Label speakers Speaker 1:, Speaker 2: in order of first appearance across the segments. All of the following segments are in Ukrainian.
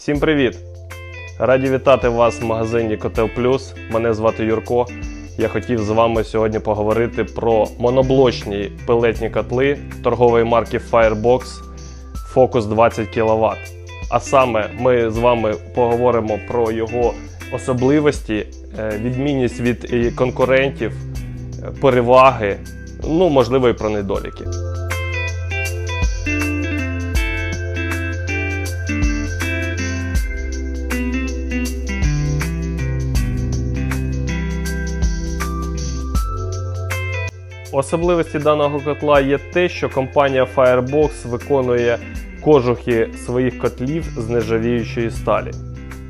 Speaker 1: Всім привіт! Раді вітати вас в магазині Котел Плюс. Мене звати Юрко. Я хотів з вами сьогодні поговорити про моноблочні пелетні котли торгової марки Firebox Focus 20 кВт. А саме ми з вами поговоримо про його особливості, е, відмінність від конкурентів, е, переваги, ну можливо і про недоліки. Особливості даного котла є те, що компанія Firebox виконує кожухи своїх котлів з нержавіючої сталі.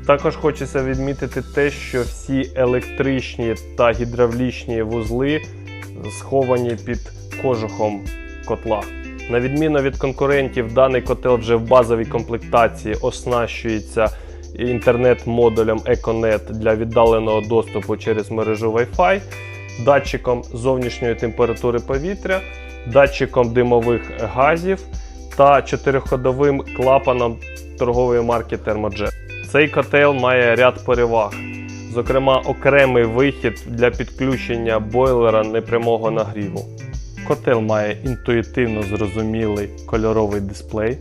Speaker 1: Також хочеться відмітити те, що всі електричні та гідравлічні вузли сховані під кожухом котла. На відміну від конкурентів, даний котел вже в базовій комплектації оснащується інтернет-модулем EcoNet для віддаленого доступу через мережу Wi-Fi, датчиком зовнішньої температури повітря, датчиком димових газів та чотириходовим клапаном торгової марки Thermojet. Цей котел має ряд переваг, зокрема, окремий вихід для підключення бойлера непрямого нагріву. Котел має інтуїтивно зрозумілий кольоровий дисплей.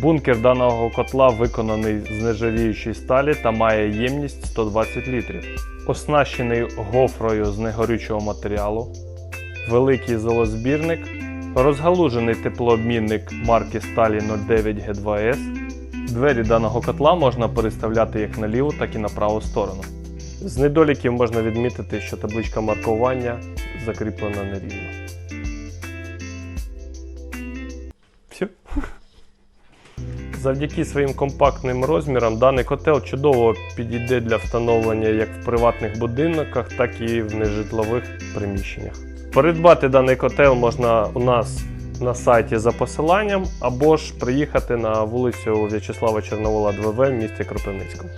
Speaker 1: Бункер даного котла виконаний з нержавіючої сталі та має ємність 120 літрів. Оснащений гофрою з негорючого матеріалу, великий золозбірник, розгалужений теплообмінник марки сталі 09 G2S. Двері даного котла можна переставляти як на ліву, так і на праву сторону. З недоліків можна відмітити, що табличка маркування закріплена нерівно. Все. Завдяки своїм компактним розмірам даний котел чудово підійде для встановлення як в приватних будинках, так і в нежитлових приміщеннях. Придбати даний котел можна у нас на сайті за посиланням або ж приїхати на вулицю В'ячеслава Чорновола 2В в місті Кропивницькому.